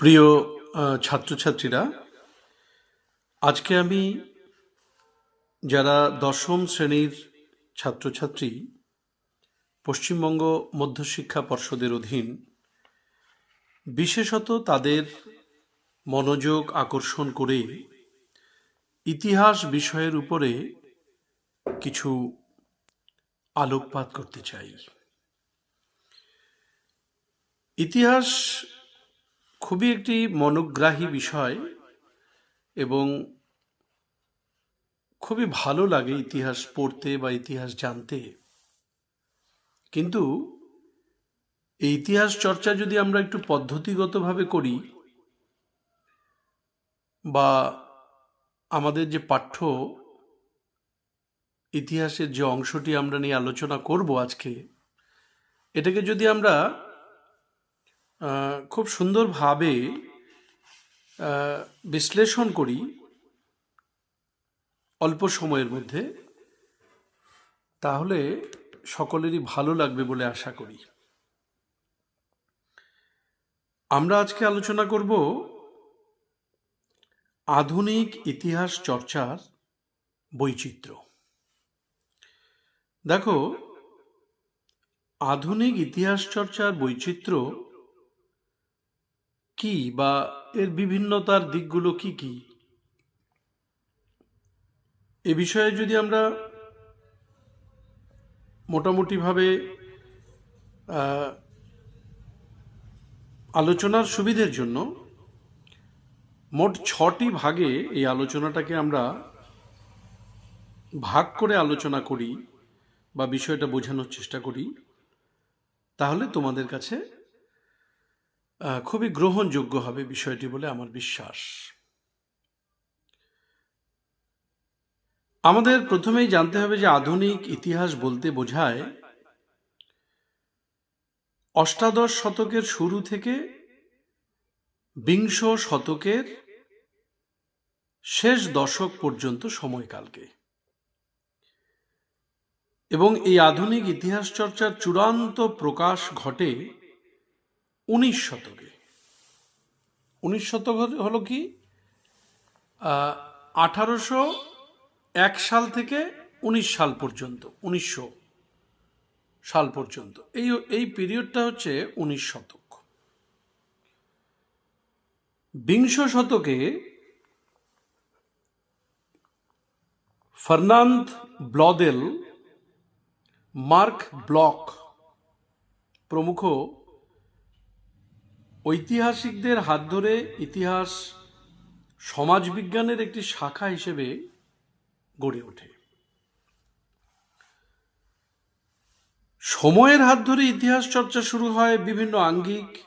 প্রিয় ছাত্রছাত্রীরা, আজকে আমি যারা দশম শ্রেণির ছাত্রছাত্রী, পশ্চিমবঙ্গ মধ্যশিক্ষা পর্ষদের অধীন, বিশেষত তাদের মনোযোগ আকর্ষণ করে ইতিহাস বিষয়ের উপরে কিছু আলোকপাত করতে চাই। ইতিহাস খুবই একটি মনোগ্রাহী বিষয় এবং খুবই ভালো লাগে ইতিহাস পড়তে বা ইতিহাস জানতে। কিন্তু এই ইতিহাস চর্চা যদি আমরা একটু পদ্ধতিগতভাবে করি বা আমাদের যে পাঠ্য ইতিহাসের যে অংশটি আমরা নিয়ে আলোচনা করব আজকে, এটাকে যদি আমরা খুব সুন্দরভাবে বিশ্লেষণ করি অল্প সময়ের মধ্যে, তাহলে সকলেরই ভালো লাগবে বলে আশা করি। আমরা আজকে আলোচনা করব আধুনিক ইতিহাস চর্চার বৈচিত্র্য। দেখো, আধুনিক ইতিহাস চর্চার বৈচিত্র্য কি বা এর বিভিন্নতার দিকগুলো কি কি? এ বিষয়ে যদি আমরা মোটামুটিভাবে আলোচনার সুবিধের জন্য মোট ছটি ভাগে এই আলোচনাটাকে আমরা ভাগ করে আলোচনা করি বা বিষয়টা বোঝানোর চেষ্টা করি, তাহলে তোমাদের কাছে খুবই গ্রহণযোগ্য হবে বিষয়টি বলে আমার বিশ্বাস। আমাদের প্রথমেই জানতে হবে যে আধুনিক ইতিহাস বলতে বোঝায় অষ্টাদশ শতকের শুরু থেকে বিংশ শতকের শেষ দশক পর্যন্ত সময়কালকে। এবং এই আধুনিক ইতিহাস চর্চার চূড়ান্ত প্রকাশ ঘটে উনিশ শতকে। উনিশ শতক হল- কি? আঠারোশো এক সাল থেকে উনিশ সাল পর্যন্ত উনিশশো সাল পর্যন্ত। এই এই পিরিয়ডটা হচ্ছে উনিশ শতক। বিংশ শতকে ফার্নান্দ ব্লদেল, মার্ক ব্লক প্রমুখ ঐতিহাসিকদের হাত ধরে ইতিহাস সমাজবিজ্ঞানের একটি শাখা হিসেবে গড়ে ওঠে। সময়ের হাত ধরে ইতিহাস চর্চা শুরু হয় বিভিন্ন আঙ্গিক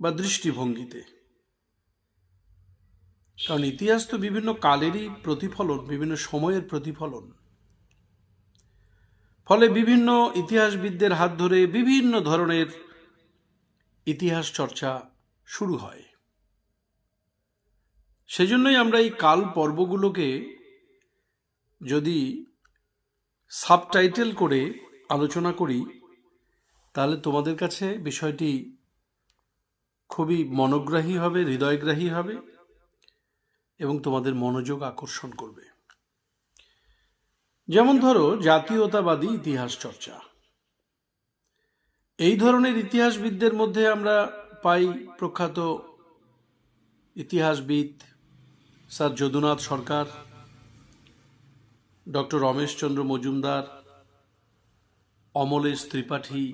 বা দৃষ্টিভঙ্গিতে। কারণ ইতিহাস তো বিভিন্ন কালেরই প্রতিফলন, বিভিন্ন সময়ের প্রতিফলন। ফলে বিভিন্ন ইতিহাসবিদদের হাত ধরে বিভিন্ন ধরনের ইতিহাস চর্চা শুরু হয়। সেজন্যই আমরা এই কাল পর্বগুলোকে যদি সাবটাইটেল করে আলোচনা করি, তাহলে তোমাদের কাছে বিষয়টি খুবই মনোগ্রাহী হবে, হৃদয়গ্রাহী হবে এবং তোমাদের মনোযোগ আকর্ষণ করবে। যেমন ধরো, জাতীয়তাবাদী ইতিহাস চর্চা। এই ধরনের ইতিহাসবিদদের মধ্যে আমরা পাই প্রখ্যাত ইতিহাসবিদ স্যার যদুনাথ সরকার, ডক্টর রমেশচন্দ্র মজুমদার, অমলেশ ত্রিপাঠী,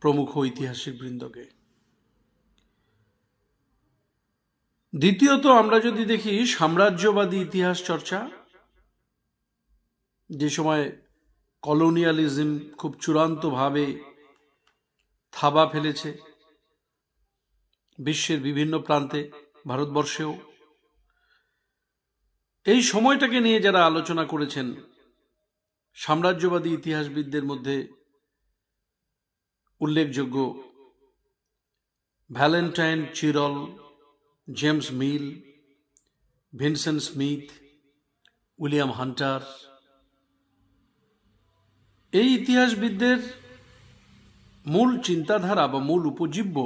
প্রমুখ ঐতিহাসিক বৃন্দকে। দ্বিতীয়ত আমরা যদি দেখি সাম্রাজ্যবাদী ইতিহাস চর্চা, যে সময় কলোনিয়ালিজম খুব চূড়ান্তভাবে থাবা ফেলেছে বিশ্বের বিভিন্ন প্রান্তে, ভারতবর্ষেও। এই সময়টাকে নিয়ে যারা আলোচনা করেছেন, সাম্রাজ্যবাদী ইতিহাসবিদদের মধ্যে উল্লেখযোগ্য Valentine Chirol, James Mill, Vincent Smith, William Hunter এই ইতিহাসবিদদের মূল চিন্তাধারা বা মূল উপজীব্য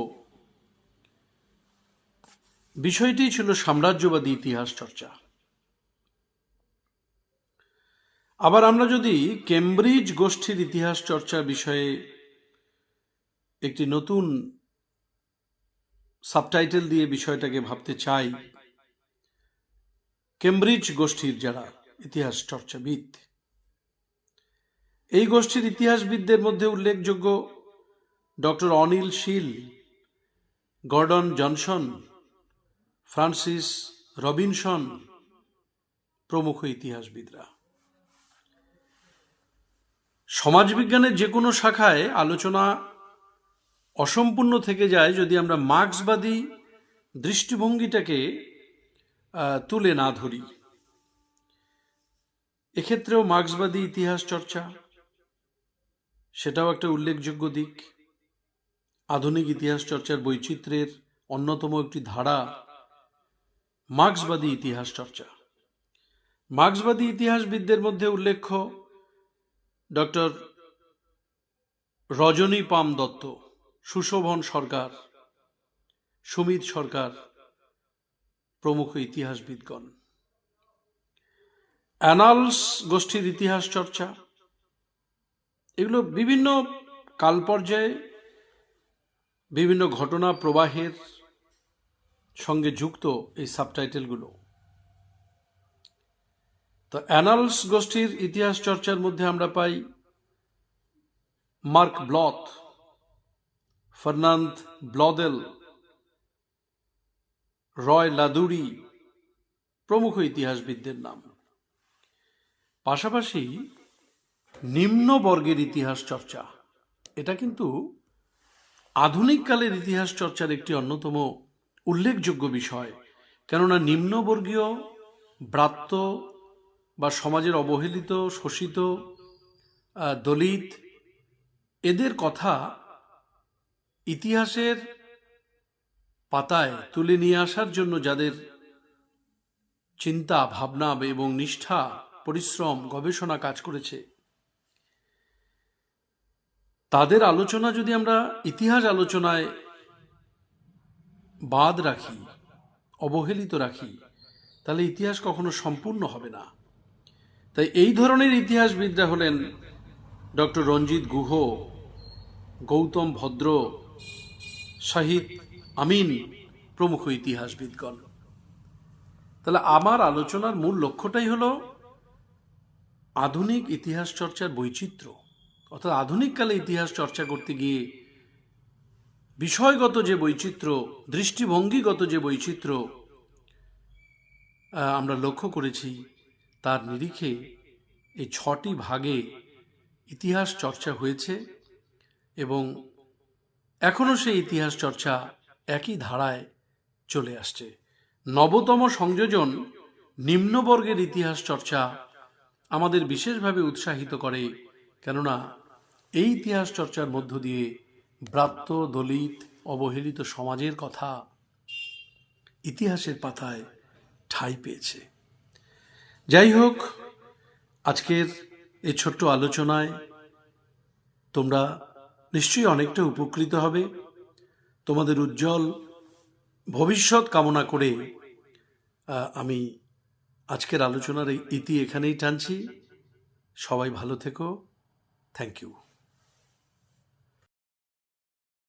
বিষয়টি ছিল সাম্রাজ্যবাদী ইতিহাস চর্চা। আবার আমরা যদি কেমব্রিজ গোষ্ঠীর ইতিহাস চর্চা বিষয়ে একটি নতুন সাবটাইটেল দিয়ে বিষয়টাকে ভাবতে চাই, কেমব্রিজ গোষ্ঠীর যারা ইতিহাস চর্চাবিদ এই গোষ্ঠীর ইতিহাসবিদদের মধ্যে উল্লেখযোগ্য doctor Anil Seal, Gordon Johnson, Francis Robinson প্রমুখ ইতিহাসবিদরা। সমাজবিজ্ঞানের যে কোনো শাখায় আলোচনা অসম্পূর্ণ থেকে যায় যদি আমরা মার্ক্সবাদী দৃষ্টিভঙ্গিটাকে তুলে না ধরি। এক্ষেত্রেও মার্ক্সবাদী ইতিহাস চর্চা সেটাও একটা উল্লেখযোগ্য দিক। আধুনিক ইতিহাস চর্চার বৈচিত্র্যের অন্যতম একটি ধারা মার্ক্সবাদী ইতিহাস চর্চা। মার্ক্সবাদী ইতিহাসবিদদের মধ্যে উল্লেখ্য ডক্টর রজনী পাম দত্ত, সুশোভন সরকার, সুমিত সরকার প্রমুখ ইতিহাসবিদগণ। অ্যানালস গোষ্ঠীর ইতিহাস চর্চা এগুলো বিভিন্ন কাল পর্যায়ে বিভিন্ন ঘটনা প্রবাহের সঙ্গে যুক্ত এই সাবটাইটেলগুলো। তো অ্যানালস গোষ্ঠীর ইতিহাস চর্চার মধ্যে আমরা পাই মার্ক ব্লথ, ফার্নান্দ ব্লদেল, রয় লাদুরি, প্রমুখ ইতিহাসবিদদের নাম। পাশাপাশি নিম্ন বর্গের ইতিহাস চর্চা। এটা কিন্তু আধুনিক কালের ইতিহাস চর্চার একটি অন্যতম উল্লেখযোগ্য বিষয়। কেননা নিম্নবর্গীয় ব্রাত্য বা সমাজের অবহেলিত, শোষিত দলিত, এদের কথা ইতিহাসের পাতায় তুলে নিয়ে আসার জন্য যাদের চিন্তা, ভাবনা এবং নিষ্ঠা, পরিশ্রম, গবেষণা কাজ করেছে তাদের আলোচনা যদি আমরা ইতিহাস আলোচনায় বাদ রাখি, অবহেলিত রাখি, তাহলে ইতিহাস কখনো সম্পূর্ণ হবে না। তাই এই ধরনের ইতিহাসবিদরা হলেন ডক্টর রঞ্জিত গুহ, গৌতম ভদ্র, শাহিদ আমিন প্রমুখ ইতিহাসবিদগণ। তাহলে আমার আলোচনার মূল লক্ষ্যটাই হলো আধুনিক ইতিহাস চর্চার বৈচিত্র্য। অর্থাৎ আধুনিককালে ইতিহাস চর্চা করতে গিয়ে বিষয়গত যে বৈচিত্র্য, দৃষ্টিভঙ্গিগত যে বৈচিত্র্য আমরা লক্ষ্য করেছি, তার নিরিখে এই ছটি ভাগে ইতিহাস চর্চা হয়েছে এবং এখনও সেই ইতিহাস চর্চা একই ধারায় চলে আসছে। নবতম সংযোজন নিম্নবর্গের ইতিহাস চর্চা আমাদের বিশেষভাবে উৎসাহিত করে, কেননা এই ইতিহাস চর্চার মধ্য দিয়ে ব্রাত্য, দলিত, অবহেলিত সমাজের কথা ইতিহাসের পাতায় ঠাঁই পেয়েছে। যাই হোক, আজকের এই ছোট্ট আলোচনায় তোমরা নিশ্চয়ই অনেকটা উপকৃত হবে। তোমাদের উজ্জ্বল ভবিষ্যৎ কামনা করে আমি আজকের আলোচনার এই ইতি এখানেই টানছি। সবাই ভালো থেকো। Thank you.